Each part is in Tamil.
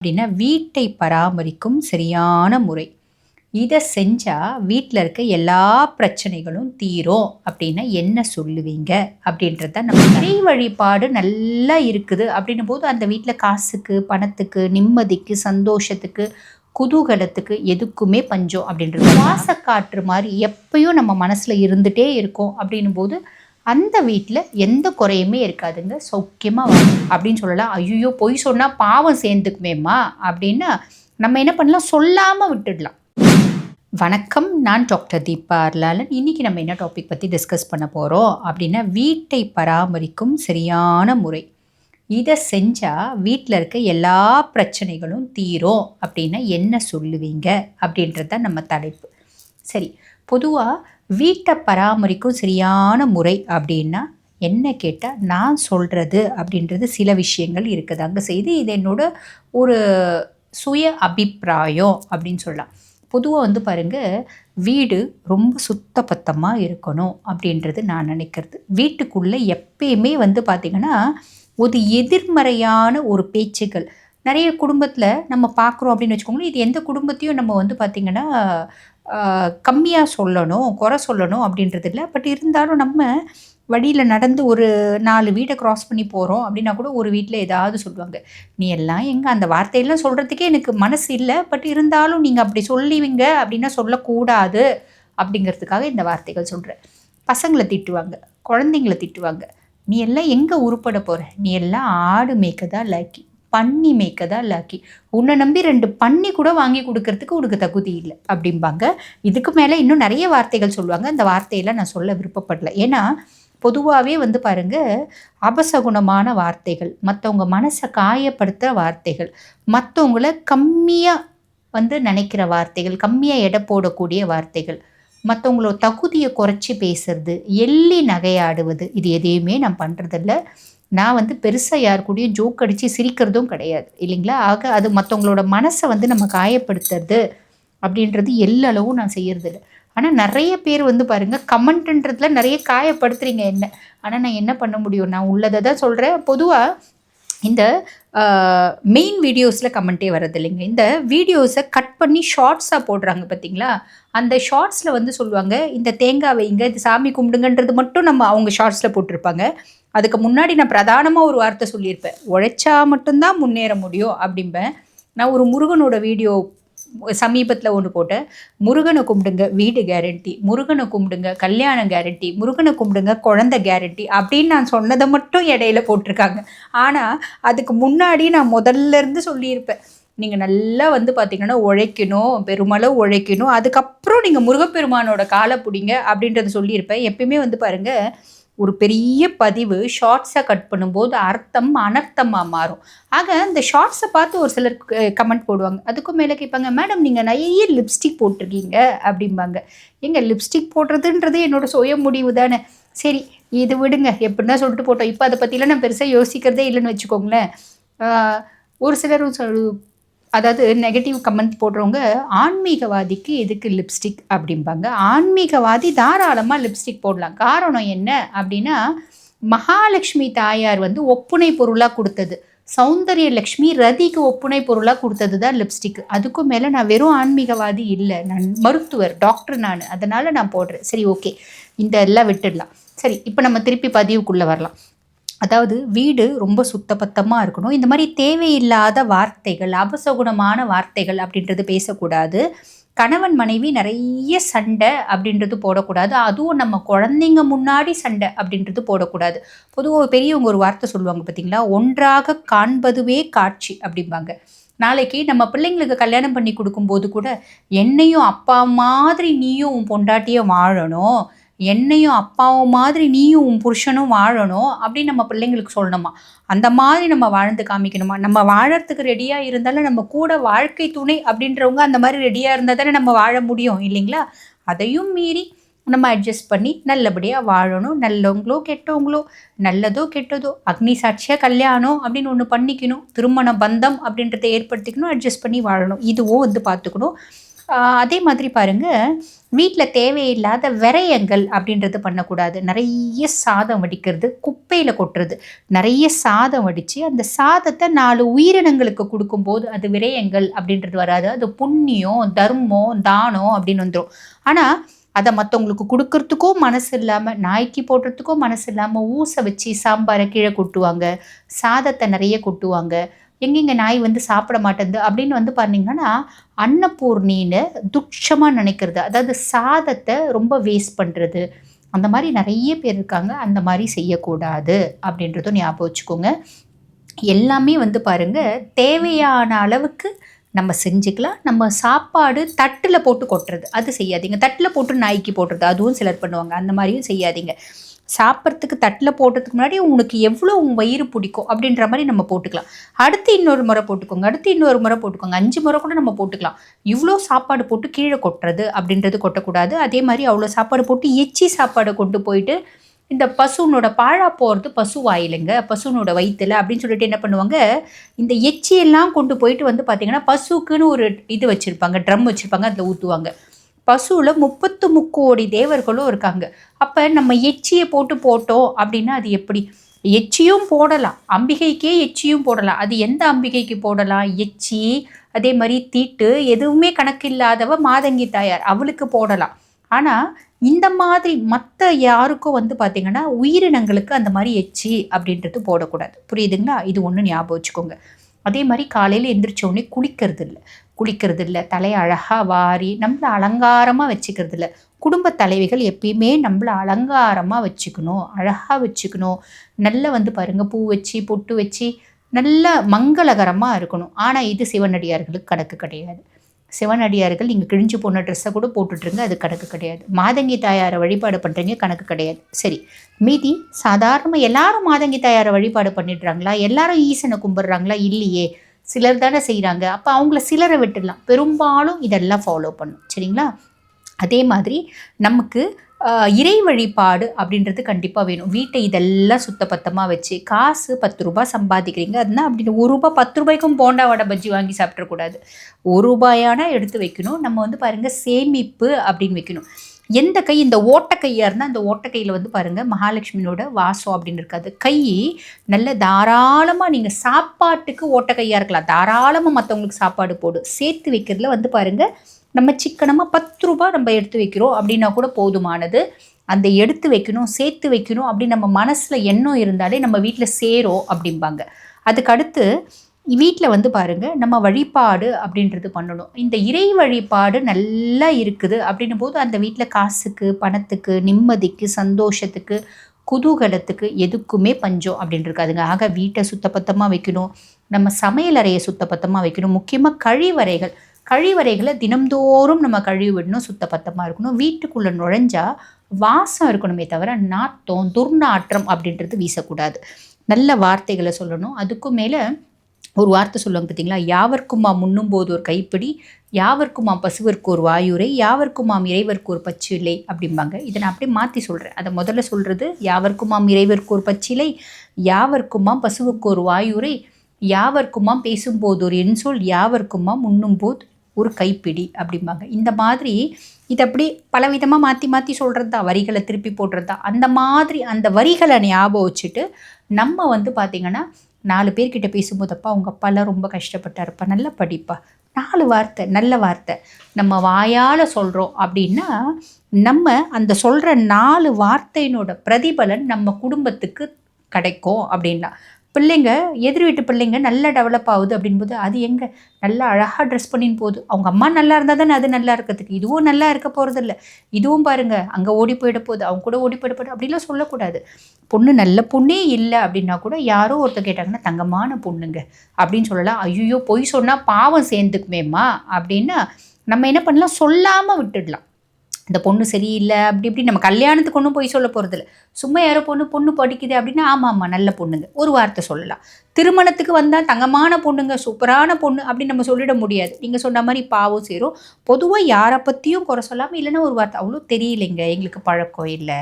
அப்படின்னா வீட்டை பராமரிக்கும் சரியான முறை. இதை செஞ்சால் வீட்டில் இருக்க எல்லா பிரச்சனைகளும் தீரும். அப்படின்னா என்ன சொல்லுவீங்க? அப்படின்றத நம்ம இறை வழிபாடு நல்லா இருக்குது. அப்படின்னும் போது அந்த வீட்டில் காசுக்கு பணத்துக்கு நிம்மதிக்கு சந்தோஷத்துக்கு குதூகலத்துக்கு எதுக்குமே பஞ்சம். அப்படின்றது வாசக்காற்று மாதிரி எப்பயும் நம்ம மனசில் இருந்துகிட்டே இருக்கும். அப்படின்னும் போது அந்த வீட்டில் எந்த குறையுமே இருக்காதுங்க. சௌக்கியமாக வரும் அப்படின்னு சொல்லலாம். ஐயோ பொய் சொன்னால் பாவம் சேர்ந்துக்குமேம்மா அப்படின்னா நம்ம என்ன பண்ணலாம்? சொல்லாமல் விட்டுடலாம். வணக்கம். நான் டாக்டர் தீபா அர்லாலன். இன்றைக்கி நம்ம என்ன டாபிக் பற்றி டிஸ்கஸ் பண்ண போகிறோம் அப்படின்னா வீட்டை பராமரிக்கும் சரியான முறை. இதை செஞ்சால் வீட்டில் இருக்க எல்லா பிரச்சனைகளும் தீரும். அப்படின்னா என்ன சொல்லுவீங்க? அப்படின்றது தான் நம்ம தலைப்பு. சரி. பொதுவாக வீட்டை பராமரிக்கும் சரியான முறை அப்படின்னா என்ன கேட்டால் நான் சொல்கிறது அப்படின்றது சில விஷயங்கள் இருக்குது. அங்கே செய்து இது என்னோட ஒரு சுய அபிப்பிராயம் அப்படின்னு சொல்லலாம். பொதுவாக வந்து பாருங்கள் வீடு ரொம்ப சுத்தபத்தமாக இருக்கணும் அப்படின்றது நான் நினைக்கிறது. வீட்டுக்குள்ளே எப்பயுமே வந்து பார்த்திங்கன்னா ஒரு எதிர்மறையான ஒரு பேச்சுக்கள். நிறைய குடும்பத்தில் நம்ம பார்க்குறோம் அப்படின்னு வச்சுக்கோங்களேன் இது எந்த குடும்பத்தையும் நம்ம வந்து பார்த்திங்கன்னா கம்மியாக சொல்லணும் குறை சொல்லணும் அப்படின்றது இல்லை. பட் இருந்தாலும் நம்ம வழியில் நடந்து ஒரு நாலு வீடை க்ராஸ் பண்ணி போகிறோம் அப்படின்னா கூட ஒரு வீட்டில் ஏதாவது சொல்லுவாங்க. நீ எல்லாம் எங்கே அந்த வார்த்தையெல்லாம் சொல்கிறதுக்கே எனக்கு மனசு இல்லை. பட் இருந்தாலும் நீங்கள் அப்படி சொல்லிவிங்க அப்படின்னா சொல்லக்கூடாது அப்படிங்கிறதுக்காக இந்த வார்த்தைகள் சொல்கிறேன் பசங்களை திட்டுவாங்க குழந்தைங்கள திட்டுவாங்க. நீ எல்லாம் எங்கே உருப்பட போகிற நீ எல்லாம் ஆடு மேய்க்க தான் லாக்கி? பண்ணி மேய்க்க தான் லாக்கி உன்னை நம்பி ரெண்டு பண்ணி கூட வாங்கி கொடுக்கறதுக்கு உனக்கு தகுதி இல்லை அப்படிம்பாங்க. இதுக்கு மேலே இன்னும் நிறைய வார்த்தைகள் சொல்லுவாங்க. அந்த வார்த்தையெல்லாம் நான் சொல்ல விருப்பப்படல. ஏன்னா பொதுவாகவே வந்து பாருங்கள் அபசகுணமான வார்த்தைகள் மற்றவங்க மனசை காயப்படுத்துகிற வார்த்தைகள் மற்றவங்கள கம்மியாக வந்து நினைக்கிற வார்த்தைகள் கம்மியாக எடை போடக்கூடிய வார்த்தைகள் மற்றவங்களோட தகுதியை குறைச்சி பேசுறது எள்ளி நகையாடுவது இது எதையுமே நான் பண்ணுறதில்ல நான் வந்து பெருசாக யார் கூடயும் ஜோக் அடித்து சிரிக்கிறதும் கிடையாது இல்லைங்களா? ஆக அது மற்றவங்களோட மனசை வந்து நம்ம காயப்படுத்துறது அப்படின்றது எல்லளவும் நான் செய்யறதில்ல. ஆனால் நிறைய பேர் வந்து பாருங்கள் கமெண்ட்ன்றதுல நிறைய காயப்படுத்துறீங்க என்ன? ஆனால் நான் என்ன பண்ண முடியும்? நான் உள்ளதை தான் சொல்கிறேன் பொதுவாக இந்த மெயின் வீடியோஸில் கமெண்ட்டே வர்றது இல்லைங்க. இந்த வீடியோஸை கட் பண்ணி ஷார்ட்ஸாக போடுறாங்க பார்த்தீங்களா அந்த ஷார்ட்ஸில் வந்து சொல்லுவாங்க இந்த தேங்காய் வைங்க இது சாமி கும்பிடுங்கன்றது மட்டும் நம்ம அவங்க ஷார்ட்ஸில் போட்டிருப்பாங்க. அதுக்கு முன்னாடி நான் பிரதானமாக ஒரு வார்த்தை சொல்லியிருப்பேன். உழைச்சா மட்டும்தான் முன்னேற முடியும் அப்படிம்பேன். நான் ஒரு முருகனோட வீடியோ சமீபத்தில் ஒன்று போட்டேன். முருகனை கும்பிடுங்க வீடு கேரண்டி முருகனை கும்பிடுங்க கல்யாணம் கேரண்டி முருகனை கும்பிடுங்க குழந்த கேரண்டி அப்படின்னு நான் சொன்னதை மட்டும் இடையில போட்டிருக்காங்க. ஆனால் அதுக்கு முன்னாடி நான் முதல்ல இருந்து சொல்லியிருப்பேன். நீங்கள் நல்லா வந்து பார்த்தீங்கன்னா உழைக்கணும் பெருமளவு உழைக்கணும். அதுக்கப்புறம் நீங்கள் முருகப்பெருமானோட காலை பிடிங்க அப்படின்றத சொல்லியிருப்பேன். எப்பயுமே வந்து பாருங்கள் ஒரு பெரிய பதிவு ஷார்ட்ஸை கட் பண்ணும்போது அர்த்தம் அனர்த்தமாக மாறும். ஆக அந்த ஷார்ட்ஸை பார்த்து ஒரு சிலர் கமெண்ட் போடுவாங்க. அதுக்கும் மேலே கேட்பாங்க மேடம் நீங்கள் நிறைய லிப்ஸ்டிக் போட்டிருக்கீங்க அப்படிம்பாங்க. எங்கள் லிப்ஸ்டிக் போடுறதுன்றது என்னோடய சுய முடிவு தானே. சரி இது விடுங்க எப்படின்னா சொல்லிட்டு போட்டோம். இப்போ அதை பற்றிலாம் நான் பெருசாக யோசிக்கிறதே இல்லைன்னு வச்சுக்கோங்களேன். ஒரு சிலர் அதாவது நெகட்டிவ் கமெண்ட் போடுறவங்க ஆன்மீகவாதிக்கு எதுக்கு லிப்ஸ்டிக் அப்படிம்பாங்க. ஆன்மீகவாதி தாராளமாக லிப்ஸ்டிக் போடலாம். காரணம் என்ன அப்படின்னா மகாலட்சுமி தாயார் வந்து ஒப்புனை பொருளாக கொடுத்தது. சௌந்தரிய லக்ஷ்மி ரதிக்கு ஒப்புனை பொருளாக கொடுத்தது தான் லிப்ஸ்டிக் அதுக்கும் மேலே நான் வெறும் ஆன்மீகவாதி இல்லை. நான் மருத்துவர் டாக்டர் நான். அதனால் நான் போடுறேன். சரி ஓகே இந்த எல்லாம் விட்டுடலாம். சரி இப்போ நம்ம திருப்பி பதிவுக்குள்ளே வரலாம். அதாவது வீடு ரொம்ப சுத்தபத்தமாக இருக்கணும். இந்த மாதிரி தேவையில்லாத வார்த்தைகள் அபசகுணமான வார்த்தைகள் அப்படின்றது பேசக்கூடாது. கணவன் மனைவி நிறைய சண்டை அப்படின்றது போடக்கூடாது. அதுவும் நம்ம குழந்தைங்க முன்னாடி சண்டை அப்படின்றது போடக்கூடாது. பொதுவாக பெரியவங்க ஒரு வார்த்தை சொல்லுவாங்க பார்த்தீங்களா? ஒன்றாக காண்பதுவே காட்சி அப்படிம்பாங்க. நாளைக்கு நம்ம பிள்ளைங்களுக்கு கல்யாணம் பண்ணி கொடுக்கும்போது கூட என்னையும் அப்பா மாதிரி நீயும் உன் பொண்டாட்டியும் வாழணும். என்னையும் அப்பாவும் மாதிரி நீயும் உன் புருஷனும் வாழணும் அப்படின்னு நம்ம பிள்ளைங்களுக்கு சொல்லணுமா? அந்த மாதிரி நம்ம வாழ்ந்து காமிக்கணுமா? நம்ம வாழறதுக்கு ரெடியாக இருந்தாலும் நம்ம கூட வாழ்க்கை துணை அப்படின்றவங்க அந்த மாதிரி ரெடியாக இருந்தால் தானே நம்ம வாழ முடியும் இல்லைங்களா? அதையும் மீறி நம்ம அட்ஜஸ்ட் பண்ணி நல்லபடியாக வாழணும். நல்லவங்களோ கெட்டவங்களோ நல்லதோ கெட்டதோ அக்னி சாட்சியாக கல்யாணம் அப்படின்னு ஒன்று பண்ணிக்கணும். திருமண பந்தம் அப்படின்றத ஏற்படுத்திக்கணும் அட்ஜஸ்ட் பண்ணி வாழணும். இதுவும் வந்து பார்த்துக்கணும். அதே மாதிரி பாருங்கள் வீட்டில் தேவையில்லாத விரயங்கள் அப்படின்றது பண்ணக்கூடாது. நிறைய சாதம் வடிக்கிறது குப்பையில் கொட்டுறது. நிறைய சாதம் வடித்து அந்த சாதத்தை நாலு உயிரினங்களுக்கு கொடுக்கும்போது அது விரயங்கள் அப்படின்றது வராது. அது புண்ணியம் தர்மம் தானம் அப்படின்னு வந்துடும் ஆனால் அதை மற்றவங்களுக்கு கொடுக்கறதுக்கும் மனசு இல்லாமல் நாய்க்கு போடுறதுக்கும் மனசு இல்லாமல் ஊசை வச்சு சாம்பாரை கீழே கொட்டுவாங்க. சாதத்தை நிறைய கொட்டுவாங்க. எங்கெங்க நாய் வந்து சாப்பிட மாட்டேங்குது அப்படின்னு வந்து பார்த்தீங்கன்னா அன்னபூர்ணின்னு துட்சமாக நினைக்கிறது. அதாவது சாதத்தை ரொம்ப வேஸ்ட் பண்ணுறது அந்த மாதிரி நிறைய பேர் இருக்காங்க. அந்த மாதிரி செய்யக்கூடாது அப்படின்றதும் ஞாபகம் வச்சுக்கோங்க. எல்லாமே வந்து பாருங்கள் தேவையான அளவுக்கு நம்ம செஞ்சுக்கலாம். நம்ம சாப்பாடு தட்டில் போட்டு கொட்டுறது. அது செய்யாதீங்க. தட்டில் போட்டு நாய்க்கு போட்டுறது. அதுவும் சிலர் பண்ணுவாங்க. அந்த மாதிரியும் செய்யாதீங்க. சாப்பிட்றதுக்கு தட்டில் போடுறதுக்கு முன்னாடி உனக்கு எவ்வளோ உன் வயிறு பிடிக்கும் அப்படின்ற மாதிரி நம்ம போட்டுக்கலாம். அடுத்து இன்னொரு முறை போட்டுக்கோங்க. அடுத்து இன்னொரு முறை போட்டுக்கோங்க. அஞ்சு முறை கூட நம்ம போட்டுக்கலாம். இவ்வளோ சாப்பாடு போட்டு கீழே கொட்டுறது அப்படின்றது கொட்டக்கூடாது. அதே மாதிரி அவ்வளோ சாப்பாடு போட்டு எச்சி சாப்பாடை கொண்டு போயிட்டு இந்த பசுனோட பாழா போகிறது பசு வாயிலுங்க. பசுனோட வயிற்றுல அப்படின்னு சொல்லிட்டு என்ன பண்ணுவாங்க? இந்த எச்சியெல்லாம் கொண்டு போயிட்டு வந்து பார்த்திங்கன்னா பசுக்குன்னு ஒரு இது வச்சுருப்பாங்க. ட்ரம் வச்சுருப்பாங்க. அதில் ஊற்றுவாங்க பசுவில் முப்பத்து முக்கோடி தேவர்களும் இருக்காங்க. அப்போ நம்ம எச்சியை போட்டு போட்டோம் அப்படின்னா அது எப்படி? எச்சியும் போடலாம். அம்பிகைக்கே எச்சியும் போடலாம். அது எந்த அம்பிகைக்கு போடலாம்? எச்சி அதே மாதிரி தீட்டு எதுவுமே கணக்கு இல்லாதவ மாதங்கி தாயார் அவளுக்கு போடலாம். ஆனால் இந்த மாதிரி மற்ற யாருக்கும் வந்து பார்த்திங்கன்னா உயிரினங்களுக்கு அந்த மாதிரி எச்சி அப்படின்றது போடக்கூடாது. புரியுதுங்களா? இது ஒன்று ஞாபகம் வச்சுக்கோங்க. அதே மாதிரி காலையில் எந்திரிச்சோடனே குளிக்கிறது இல்லை குளிக்கிறது இல்லை தலையை அழகாக வாரி நம்மளை அலங்காரமாக வச்சுக்கிறது இல்லை குடும்ப தலைவிகள் எப்பயுமே நம்மளை அலங்காரமாக வச்சுக்கணும். அழகாக வச்சுக்கணும். நல்ல வந்து பாருங்கள் பூ வச்சு பொட்டு வச்சு நல்ல மங்களகரமாக இருக்கணும். ஆனால் இது சிவனடியார்களுக்கு கணக்கு கிடையாது. சிவனடியார்கள் நீங்கள் கிழிஞ்சு போன ட்ரெஸ்ஸை கூட போட்டுட்ருங்க அது கணக்கு கிடையாது. மாதங்கி தாயாரை வழிபாடு பண்ணுறீங்க கணக்கு கிடையாது. சரி மீதி சாதாரண எல்லாரும் மாதங்கி தாயாரை வழிபாடு பண்ணிடுறாங்களா? எல்லாரும் ஈசனை கும்பிட்றாங்களா? இல்லையே. சிலர் தானே செய்கிறாங்க அப்போ அவங்கள சிலரை விட்டுடலாம். பெரும்பாலும் இதெல்லாம் ஃபாலோ பண்ணும். சரிங்களா? அதே மாதிரி நமக்கு இறை வழிபாடு அப்படின்றது கண்டிப்பாக வேணும். வீட்டை இதெல்லாம் சுத்தபத்தமாக வச்சு காசு பத்து ரூபாய் சம்பாதிக்கிறீங்க. அதுனா அப்படின்னு ஒரு ரூபா பத்து ரூபாய்க்கும் போண்டா வடை பஜ்ஜி வாங்கி சாப்பிட்றக்கூடாது ஒரு ரூபாயானா எடுத்து வைக்கணும். நம்ம வந்து பாருங்கள் சேமிப்பு அப்படின்னு வைக்கணும். எந்த கை? இந்த ஓட்டக்கையாக இருந்தால் அந்த ஓட்டக்கையில் வந்து பாருங்கள் மகாலட்சுமியோட வாசம் அப்படின்னு இருக்காது கை நல்ல தாராளமாக நீங்கள் சாப்பாட்டுக்கு ஓட்டக்கையாக இருக்கலாம். தாராளமாக மற்றவங்களுக்கு சாப்பாடு போடு. சேர்த்து வைக்கிறதுல வந்து பாருங்கள் நம்ம சிக்கனமாக பத்து ரூபா நம்ம எடுத்து வைக்கிறோம் அப்படின்னா கூட போதுமானது. அந்த எடுத்து வைக்கணும் சேர்த்து வைக்கணும் அப்படின்னு நம்ம மனசில் எண்ணம் இருந்தாலே நம்ம வீட்டில் சேரும் அப்படிம்பாங்க. அதுக்கு அடுத்து வீட்டில் வந்து பாருங்கள் நம்ம வழிபாடு அப்படின்றது பண்ணணும். இந்த இறை வழிபாடு நல்லா இருக்குது அப்படின்னும் போது அந்த வீட்டில் காசுக்கு பணத்துக்கு நிம்மதிக்கு சந்தோஷத்துக்கு குதூகலத்துக்கு எதுக்குமே பஞ்சம் அப்படின்னு இருக்காதுங்க ஆக வீட்டை சுத்தப்பத்தமாக வைக்கணும் நம்ம சமையலறையை சுத்தப்பத்தமாக வைக்கணும் முக்கியமாக கழிவறைகள். கழிவறைகளை தினம்தோறும் நம்ம கழுவி விடணும் சுத்தபத்தமாக இருக்கணும். வீட்டுக்குள்ளே நுழைஞ்சா வாசம் இருக்கணுமே தவிர நாத்தம் துர்நாற்றம் அப்படின்றது வீசக்கூடாது. நல்ல வார்த்தைகளை சொல்லணும். அதுக்கும் மேலே ஒரு வார்த்தை சொல்லுவாங்க பார்த்தீங்களா யாவர்க்குமா முன்னும் போது ஒரு கைப்பிடி யாவர்க்குமா பசுவிற்கு ஒரு வாயுரை யாவர்க்குமாம் இறைவர்க்கு ஒரு பச்சிலை அப்படிம்பாங்க. இதை நான் அப்படியே மாற்றி சொல்கிறேன் அதை முதல்ல சொல்கிறது யாவர்க்குமாம் இறைவர்க்கு ஒரு பச்சிலை யாவர்க்குமாம் பசுவுக்கு ஒரு வாயுரை யாவர்க்குமாம் பேசும்போது ஒரு என்சொல் யாவர்க்குமாம் உண்ணும் போது ஒரு கைப்பிடி அப்படிம்பாங்க. இந்த மாதிரி இது அப்படி பலவிதமாக மாற்றி மாற்றி சொல்கிறது தான் வரிகளை திருப்பி போடுறது தான் அந்த மாதிரி அந்த வரிகளை ஞாபகம் வச்சுட்டு நம்ம வந்து பார்த்திங்கன்னா நாலு பேர்கிட்ட பேசும்போது அப்பா உங்கள் அப்பாலாம் ரொம்ப கஷ்டப்பட்டாருப்பா நல்லா படிப்பா நாலு வார்த்தை நல்ல வார்த்தை நம்ம வாயால் சொல்கிறோம் அப்படின்னா நம்ம அந்த சொல்கிற நாலு வார்த்தையினோட பிரதிபலன் நம்ம குடும்பத்துக்கு கிடைக்கும் அப்படின்னா. பிள்ளைங்க எதிர் வீட்டு பிள்ளைங்க நல்லா டெவலப் ஆகுது அப்படின்போது அது எங்கே? நல்லா அழகாக ட்ரெஸ் பண்ணின்னு போகுது. அவங்க அம்மா நல்லா இருந்தால் தானே அது நல்லா இருக்கிறதுக்கு. இதுவும் நல்லா இருக்க போகிறது இல்லை. இதுவும் பாருங்கள் அங்கே ஓடி போயிட போகுது. அவங்க கூட ஓடி போயிட போகுது. அப்படிலாம் சொல்லக்கூடாது. பொண்ணு நல்ல பொண்ணே இல்லை அப்படின்னா கூட யாரோ ஒருத்தர் கேட்டாங்கன்னா தங்கமான பொண்ணுங்க அப்படின்னு சொல்லலாம். ஐயோ பொய் சொன்னால் பாவம் சேர்ந்துக்குமேம்மா அப்படின்னா நம்ம என்ன பண்ணலாம்? சொல்லாமல் விட்டுடலாம். இந்த பொண்ணு சரியில்லை அப்படி இப்படி நம்ம கல்யாணத்துக்கு ஒன்றும் போய் சொல்ல போகிறதில்ல சும்மா யாரோ பொண்ணு பொண்ணு படிக்குது அப்படின்னா ஆமாம் ஆமாம் நல்ல பொண்ணுங்க. ஒரு வார்த்தை சொல்லலாம். திருமணத்துக்கு வந்தால் தங்கமான பொண்ணுங்க சூப்பரான பொண்ணு அப்படின்னு நம்ம சொல்லிட முடியாது. நீங்கள் சொன்ன மாதிரி பாவம் சேரும். பொதுவாக யாரை பற்றியும் குறை சொல்லாமல் இல்லைன்னா ஒரு வார்த்தை அவ்வளோ தெரியலைங்க. எங்களுக்கு பழக்கம் இல்லை.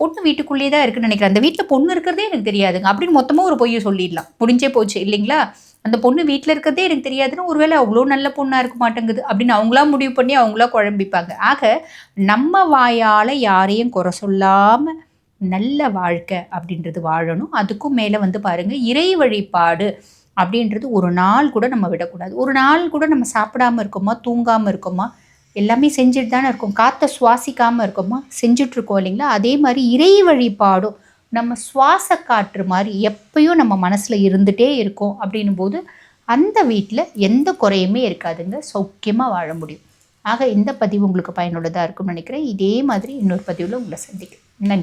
பொண்ணு வீட்டுக்குள்ளேயே தான் இருக்குன்னு நினைக்கிறேன். அந்த வீட்டில் பொண்ணு இருக்கிறதே எனக்கு தெரியாதுங்க. அப்படின்னு மொத்தமாக ஒரு பொய்யை சொல்லிடலாம். முடிஞ்சே போச்சு இல்லைங்களா? அந்த பொண்ணு வீட்டில் இருக்கிறதே எனக்கு தெரியாதுன்னு ஒருவேளை அவ்வளோ நல்ல பொண்ணாக இருக்க மாட்டேங்குது அப்படின்னு அவங்களா முடிவு பண்ணி அவங்களா குழம்பிப்பாங்க. ஆக நம்ம வாயால் யாரையும் குறை சொல்லாமல் நல்ல வாழ்க்கை அப்படின்றது வாழணும். அதுக்கும் மேலே வந்து பாருங்கள் இறை வழிபாடு அப்படின்றது ஒரு நாள் கூட நம்ம விடக்கூடாது. ஒரு நாள் கூட நம்ம சாப்பிடாம இருக்கோமா தூங்காமல் இருக்கோமா எல்லாமே செஞ்சுட்டு தானே இருக்கும். காற்றை சுவாசிக்காமல் இருக்கோமா? செஞ்சுட்ருக்கோம் இல்லைங்களா? அதே மாதிரி இறை வழிபாடும் நம்ம சுவாச காற்று மாதிரி எப்பயும் நம்ம மனசில் இருந்துகிட்டே இருக்கோம் அப்படின்னும் போது அந்த வீட்டில் எந்த குறையுமே இருக்காதுங்க. சௌக்கியமாக வாழ முடியும். ஆக இந்த பதிவு உங்களுக்கு பயனுள்ளதாக இருக்கும்னு நினைக்கிறேன். இதே மாதிரி இன்னொரு பதிவில் உங்களை சந்திக்கிறேன்.